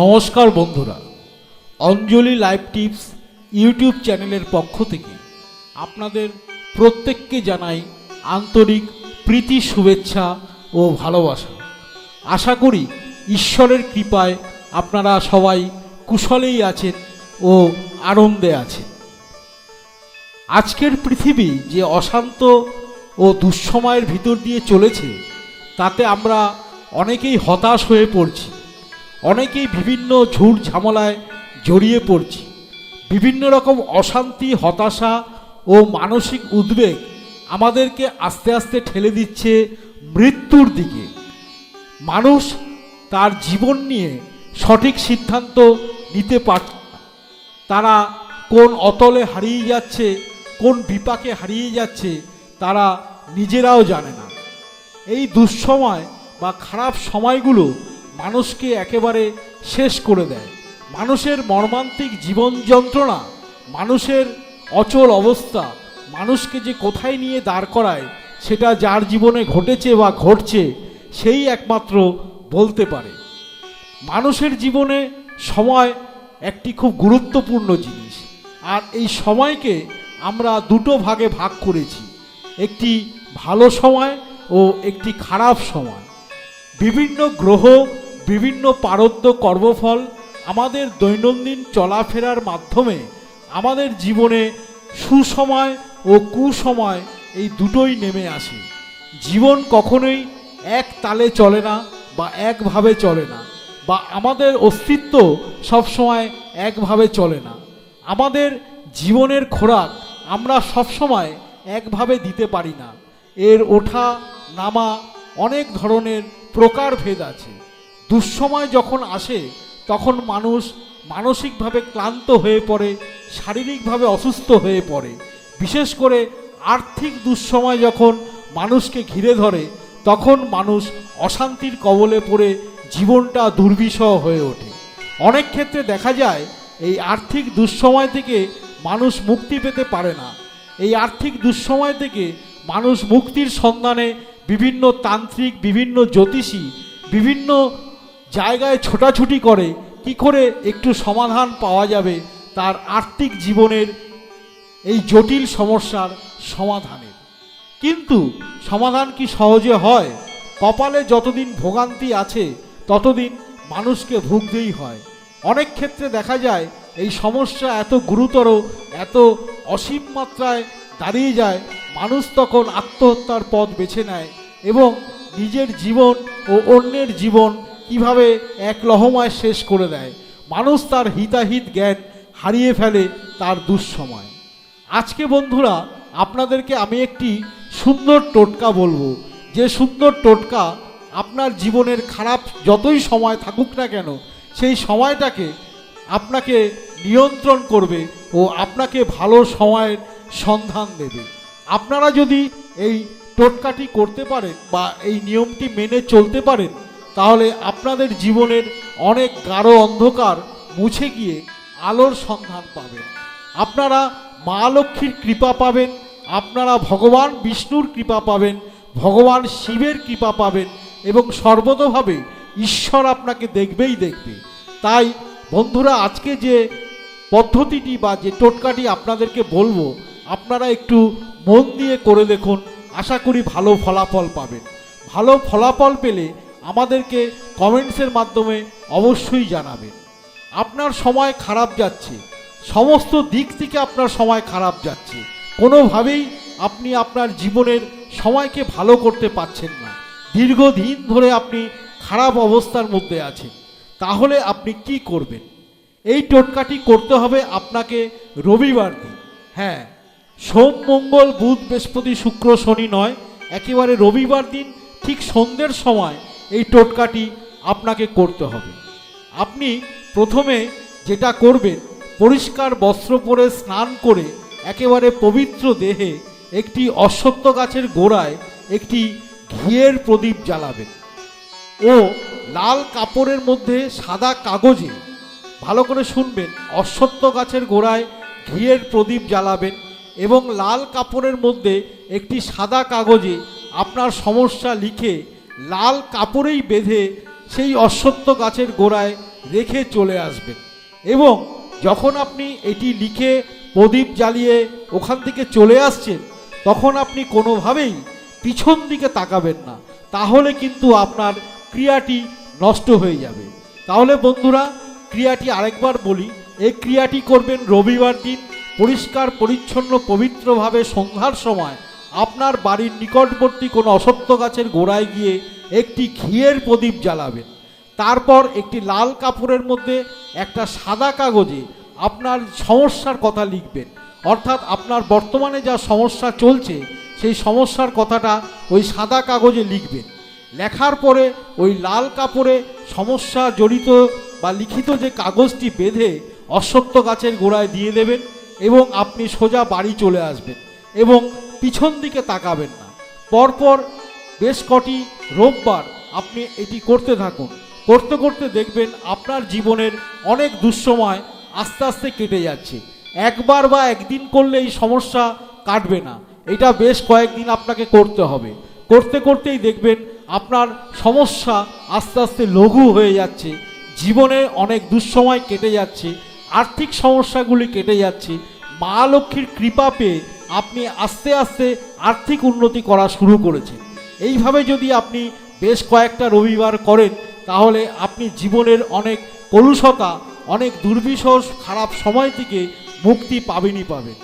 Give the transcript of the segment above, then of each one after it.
নমস্কার বন্ধুরা, অঞ্জলি live tips YouTube চ্যানেলের পক্ষ থেকে আপনাদের প্রত্যেককে জানাই আন্তরিক প্রীতি, শুভেচ্ছা ও ভালোবাসা। আশা করি ঈশ্বরের কৃপায় আপনারা সবাই কুশলেই আছেন ও আনন্দে আছেন। আজকের পৃথিবী যে অশান্ত ও দুঃসময়ের ভিতর দিয়ে চলেছে, তাতে আমরা অনেকেই হতাশ হয়ে পড়ছি। অনেকেই বিভিন্ন ঝুট ঝামেলায় জড়িয়ে পড়ছি বিভিন্ন রকম অশান্তি, হতাশা ও মানসিক উদ্বেগ আমাদেরকে আস্তে আস্তে ঠেলে দিচ্ছে মৃত্যুর দিকে মানুষ তার জীবন নিয়ে সঠিক সিদ্ধান্ত নিতে পারছে না। তারা কোন অতলে হারিয়ে যাচ্ছে, কোন বিপাকে হারিয়ে যাচ্ছে, তারা নিজেরাও জানে না এই দুঃসময় বা খারাপ সময়গুলো মানুষকে একেবারে শেষ করে দেয়। মানুষের মর্মান্তিক জীবন যন্ত্রণা, মানুষের অচল অবস্থা, মানুষকে যে কোথায় নিয়ে দাঁড় করায়, সেটা যার জীবনে ঘটেছে বা ঘটছে, সেই একমাত্র বলতে পারে। মানুষের জীবনে সময় একটি খুব গুরুত্বপূর্ণ জিনিস, আর এই সময়কে আমরা দুটো ভাগে ভাগ করেছি। একটি ভালো সময় ও একটি খারাপ সময়। বিভিন্ন গ্রহ বিভিন্ন পারদ্য কর্মফল আমাদের দৈনন্দিন চলাফেরার মাধ্যমে আমাদের জীবনে সুসময় ও কুসময় এই দুটোই নেমে আসে। জীবন কখনোই এক তালে চলে না বা একভাবে চলে না বা আমাদের অস্তিত্ব সবসময় একভাবে চলে না। আমাদের জীবনের খোরাক আমরা সবসময় একভাবে দিতে পারি না। এর ওঠা নামা অনেক ধরনের প্রকারভেদ আছে। দুঃসময় যখন আসে, তখন মানুষ মানসিকভাবে ক্লান্ত হয়ে পড়ে, শারীরিকভাবে অসুস্থ হয়ে পড়ে। বিশেষ করে আর্থিক দুঃসময় যখন মানুষকে ঘিরে ধরে, তখন মানুষ অশান্তির কবলে পড়ে, জীবনটা দুর্বিষহ হয়ে ওঠে। অনেক ক্ষেত্রে দেখা যায়, এই আর্থিক দুঃসময় থেকে মানুষ মুক্তি পেতে পারে না। এই আর্থিক দুঃসময় থেকে মানুষ মুক্তির সন্ধানে বিভিন্ন তান্ত্রিক, বিভিন্ন জ্যোতিষী, বিভিন্ন জায়গায় ছোটাছুটি করে কি করে একটু সমাধান পাওয়া যাবে তার আর্থিক জীবনের এই জটিল সমস্যার সমাধানের। কিন্তু সমাধান কি সহজে হয়? কপালে যতদিন ভোগান্তি আছে, ততদিন মানুষকে ভুগতেই হয়। অনেক ক্ষেত্রে দেখা যায়, এই সমস্যা এত গুরুতর, এত অসীম মাত্রায় দাঁড়িয়ে যায়, মানুষ তখন আত্মহত্যার পথ বেছে নেয় এবং নিজের জীবন ও অন্যের জীবন কীভাবে এক লহমায় শেষ করে দেয়? মানুষ তার হিতাহিত জ্ঞান হারিয়ে ফেলে তার দুঃসময়। আজকে বন্ধুরা, আপনাদেরকে আমি একটি সুন্দর টোটকা বলব। যে সুন্দর টোটকা আপনার জীবনের খারাপ যতই সময় থাকুক না কেন, সেই সময়টাকে আপনাকে নিয়ন্ত্রণ করবে ও আপনাকে ভালো সময়ের সন্ধান দেবে। আপনারা যদি এই টোটকাটি করতে পারেন বা এই নিয়মটি মেনে চলতে পারেন তাহলে আপনাদের জীবনের অনেক গাঢ় অন্ধকার মুছে গিয়ে আলোর সন্ধান পাবেন। আপনারা মা লক্ষ্মীর কৃপা পাবেন, আপনারা ভগবান বিষ্ণুর কৃপা পাবেন, ভগবান শিবের কৃপা পাবেন এবং সর্বতভাবে ঈশ্বর আপনাকে দেখবেই দেখবে। তাই বন্ধুরা, আজকে যে পদ্ধতিটি বা যে টোটকাটি আপনাদেরকে বলব, আপনারা একটু মন দিয়ে করে দেখুন। আশা করি ভালো ফলাফল পাবেন। ভালো ফলাফল পেলে আমাদেরকে কমেন্টসের মাধ্যমে অবশ্যই জানাবেন। আপনার সময় খারাপ যাচ্ছে, সমস্ত দিক থেকে আপনার সময় খারাপ যাচ্ছে। কোনোভাবেই আপনি আপনার জীবনের সময়কে ভালো করতে পারছেন না। দীর্ঘদিন ধরে আপনি খারাপ অবস্থার মধ্যে আছেন। তাহলে আপনি কি করবেন? এই টোটকাটি করতে হবে আপনাকে রবিবার দিন। হ্যাঁ সোম, মঙ্গল, বুধ, বৃহস্পতি, শুক্র, শনি নয়, একেবারে রবিবার দিন, ঠিক সন্ধ্যের সময় এই টোটকাটি আপনাকে করতে হবে। আপনি প্রথমে যেটা করবেন, পরিষ্কার বস্ত্র পরে স্নান করে একেবারে পবিত্র দেহে একটি অশ্বত্থ গাছের গোড়ায় একটি ঘিয়ের প্রদীপ জ্বালাবেন। ও লাল কাপড়ের মধ্যে সাদা কাগজে ভালো করে শুনবেন, অশ্বত্থ গাছের গোড়ায় ঘিয়ের প্রদীপ জ্বালাবেন এবং লাল কাপড়ের মধ্যে একটি সাদা কাগজে আপনার সমস্যা লিখে লাল কাপড়েই বেঁধে সেই অশ্বত্থ গাছের গোড়ায় রেখে চলে আসবেন। এবং যখন আপনি এটি লিখে প্রদীপ জ্বালিয়ে ওখান থেকে চলে আসছেন, তখন আপনি কোনোভাবেই পিছন দিকে তাকাবেন না। তাহলে কিন্তু আপনার ক্রিয়াটি নষ্ট হয়ে যাবে। তাহলে বন্ধুরা, ক্রিয়াটি আরেকবার বলি, এই ক্রিয়াটি করবেন রবিবার দিন, পরিষ্কার, পরিচ্ছন্ন, পবিত্রভাবে সন্ধ্যার সময়। আপনার বাড়ির নিকটবর্তী কোনো অসত্য গাছের গোড়ায় গিয়ে একটি ঘিয়ের প্রদীপ জ্বালাবেন। তারপর একটি লাল কাপড়ের মধ্যে একটা সাদা কাগজে আপনার সমস্যার কথা লিখবেন। অর্থাৎ আপনার বর্তমানে যা সমস্যা চলছে, সেই সমস্যার কথাটা ওই সাদা কাগজে লিখবেন। লেখার পরে ওই লাল কাপড়ে সমস্যা জড়িত বা লিখিত যে কাগজটি বেঁধে অশ্বত্থ গাছের গোড়ায় দিয়ে দেবেন এবং আপনি সোজা বাড়ি চলে আসবেন এবং পিছন দিকে তাকাবেন না। পরপর বেশ কটি রোববার আপনি এটি করতে থাকুন। করতে করতে দেখবেন আপনার জীবনের অনেক দুঃসময় আস্তে আস্তে কেটে যাচ্ছে। একবার বা একদিন করলে এই সমস্যা কাটবে না। এটা বেশ কয়েকদিন আপনাকে করতে হবে। করতে করতেই দেখবেন আপনার সমস্যা আস্তে আস্তে লঘু হয়ে যাচ্ছে। জীবনে অনেক দুঃসময় কেটে যাচ্ছে। আর্থিক সমস্যাগুলি কেটে যাচ্ছে। মা লক্ষ্মীর কৃপা পেয়ে আপনি আস্তে আস্তে আর্থিক উন্নতি করা শুরু করেছেন। এইভাবে যদি আপনি বেশ কয়েকটা রবিবার করেন, তাহলে আপনি জীবনের অনেক কলুষতা, অনেক দুর্বিষহ খারাপ সময় থেকে মুক্তি পাবেনই পাবেন।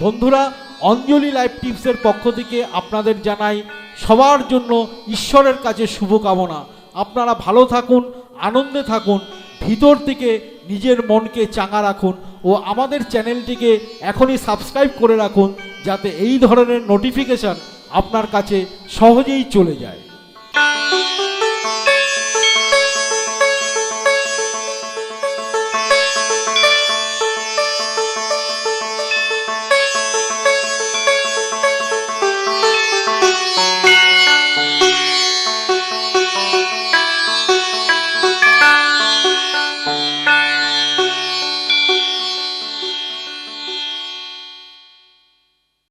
বন্ধুরা, অঞ্জলি লাইফ টিপসের পক্ষ থেকে আপনাদের জানাই সবার জন্য ঈশ্বরের কাছে শুভকামনা। আপনারা ভালো থাকুন, আনন্দে থাকুন, ভিতর থেকে নিজের মনকে চাঙা রাখুন। ও আমাদের চ্যানেলটিকে এখনই সাবস্ক্রাইব করে রাখুন, যাতে এই ধরনের নোটিফিকেশান আপনার কাছে সহজেই চলে যায়।